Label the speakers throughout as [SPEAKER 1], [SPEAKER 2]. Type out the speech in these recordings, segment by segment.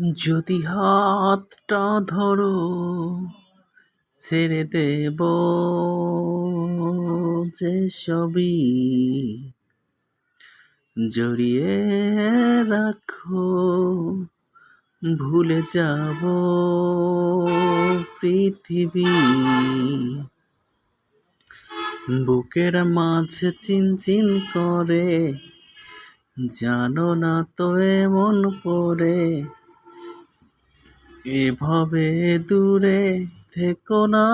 [SPEAKER 1] যদি হাতটা ধরো, ছেড়ে দেব যে সবই। জড়িয়ে রাখো, ভুলে যাব পৃথিবী। বুকের মাঝে চিনচিন করে, জানো না তো এমন পড়ে এভাবে দূরে থেকো না।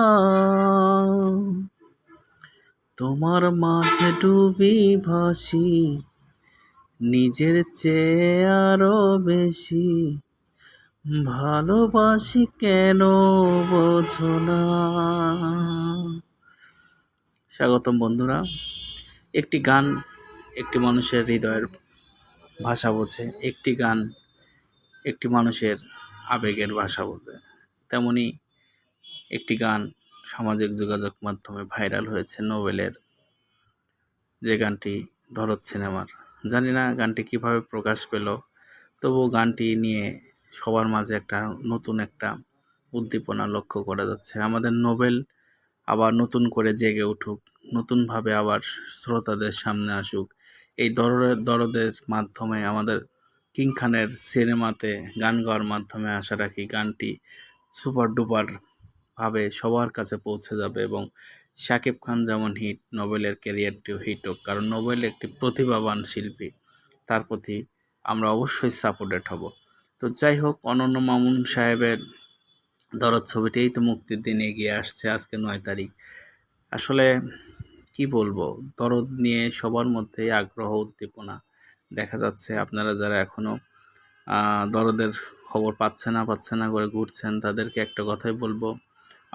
[SPEAKER 1] তোমার মাঝে ডুবি ভাসি, নিজের চেয়ে আরও বেশি। ভালোবাসি কেন বোঝো না। স্বাগতম বন্ধুরা, একটি গান একটি মানুষের হৃদয়ের ভাষা বোঝে, একটি গান একটি মানুষের আবেগের ভাষা বোঝে। তেমনি একটি গান সামাজিক যোগাযোগ মাধ্যমে ভাইরাল হয়েছে নোবেলের। যে গানটি ধরত সিনেমার। জানি না গানটি কীভাবে প্রকাশ পেল তবু গানটি নিয়ে সবার মাঝে একটা নতুন একটা উদ্দীপনা লক্ষ্য করা যাচ্ছে। আমাদের নোবেল আবার নতুন করে জেগে উঠুক, নতুনভাবে আবার শ্রোতাদের সামনে আসুক, এই দরদের দরদের মাধ্যমে আমাদের কিং খানের সিনেমাতে গান গাওয়ার মাধ্যমে আশা রাখি গানটি সুপার ডুপার ভাবে সবার কাছে পৌঁছে যাবে এবং শাকিব খান যেমন হিট, নোবেলের ক্যারিয়ারটিও হিট হোক, কারণ নোবেল একটি প্রতিভাবান শিল্পী, তার প্রতি আমরা অবশ্যই সাপোর্টেড হব। তো যাই হোক, অনন্য মামুন সাহেবের দরদ ছবিটি এই তো মুক্তির দিন এগিয়ে আসছে আজকে নয় তারিখ। আসলে কি বলব, দরদ নিয়ে সবার মধ্যে আগ্রহ, উদ্দীপনা দেখা যাচ্ছে আপনারা যারা এখনও দরদের খবর পাচ্ছে না পাচ্ছে না করে ঘুরছেন, তাদেরকে একটা কথাই বলব।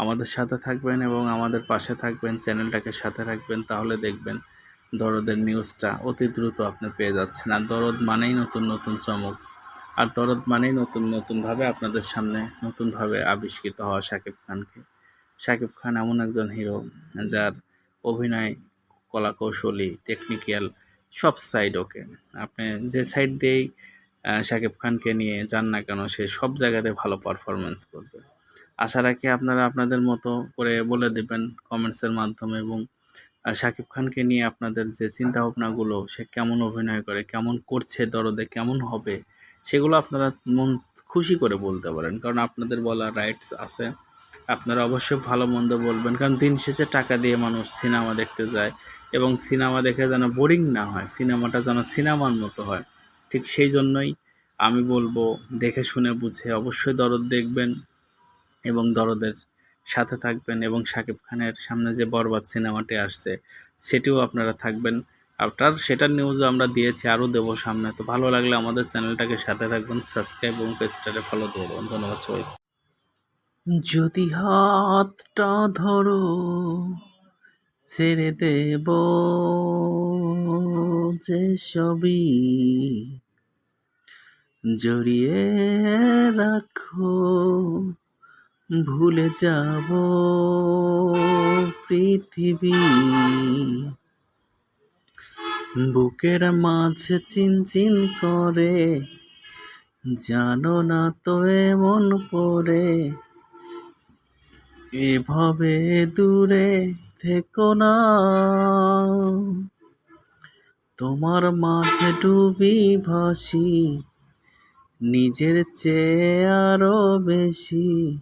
[SPEAKER 1] আমাদের সাথে থাকবেন এবং আমাদের পাশে থাকবেন, চ্যানেলটাকে সাথে রাখবেন, তাহলে দেখবেন দরদের নিউজটা অতি দ্রুত আপনি পেয়ে যাচ্ছেন। আর দরদ মানেই নতুন নতুন চমক। আর দরদ মানেই নতুন, নতুনভাবে আপনাদের সামনে নতুনভাবে আবিষ্কৃত হওয়া শাকিব খানকে। শাকিব খান এমন একজন হিরো যার অভিনয় কলা কৌশলী টেকনিক্যাল সব সাইড ওকে আপনি যে সাইড দিয়েই শাকিব খানকে নিয়ে যান না কেন, সে সব জায়গাতে ভালো পারফরমেন্স করবে। আশা রাখি আপনারা আপনাদের মতো করে বলে দেবেন কমেন্টসের মাধ্যমে এবং শাকিব খানকে নিয়ে আপনাদের যে চিন্তাভাবনাগুলো, সে কেমন অভিনয় করে, কেমন করছে দরদে, কেমন হবে, সেগুলো আপনারা মন খুশি করে বলতে পারেন। কারণ আপনাদের বলা রাইটস আছে। আপনারা অবশ্যই ভালো মন্দ বলবেন। কারণ দিন শেষে টাকা দিয়ে মানুষ সিনেমা দেখতে যায় এবং সিনেমা দেখে যেন বোরিং না হয়, সিনেমাটা যেন সিনেমার মতো হয়। ঠিক সেই জন্যই আমি বলব, দেখে শুনে বুঝে অবশ্যই দরদ দেখবেন এবং দরদের সাথে থাকবেন এবং শাকিব খানের সামনে যে বরবাদ সিনেমাটি আসছে, সেটিও আপনারা থাকবেন। আপনার সেটার নিউজও আমরা দিয়েছি, আরও দেবো সামনে। তো ভালো লাগলে আমাদের চ্যানেলটাকে সাথে রাখবেন সাবস্ক্রাইব এবং পেজটাকে ফলো করবেন। ধন্যবাদ সবাই যদি হাতটা ধরো, ছেড়ে দেব যে সবই। জড়িয়ে রাখো, ভুলে যাব পৃথিবী। বুকের মাঝে চিনচিন করে, জানো না তো এমন পড়ে এভাবে দূরে থেকো না। তোমার মাঝে ডুবি ভাসি নিজের চেয়ে আরও বেশি।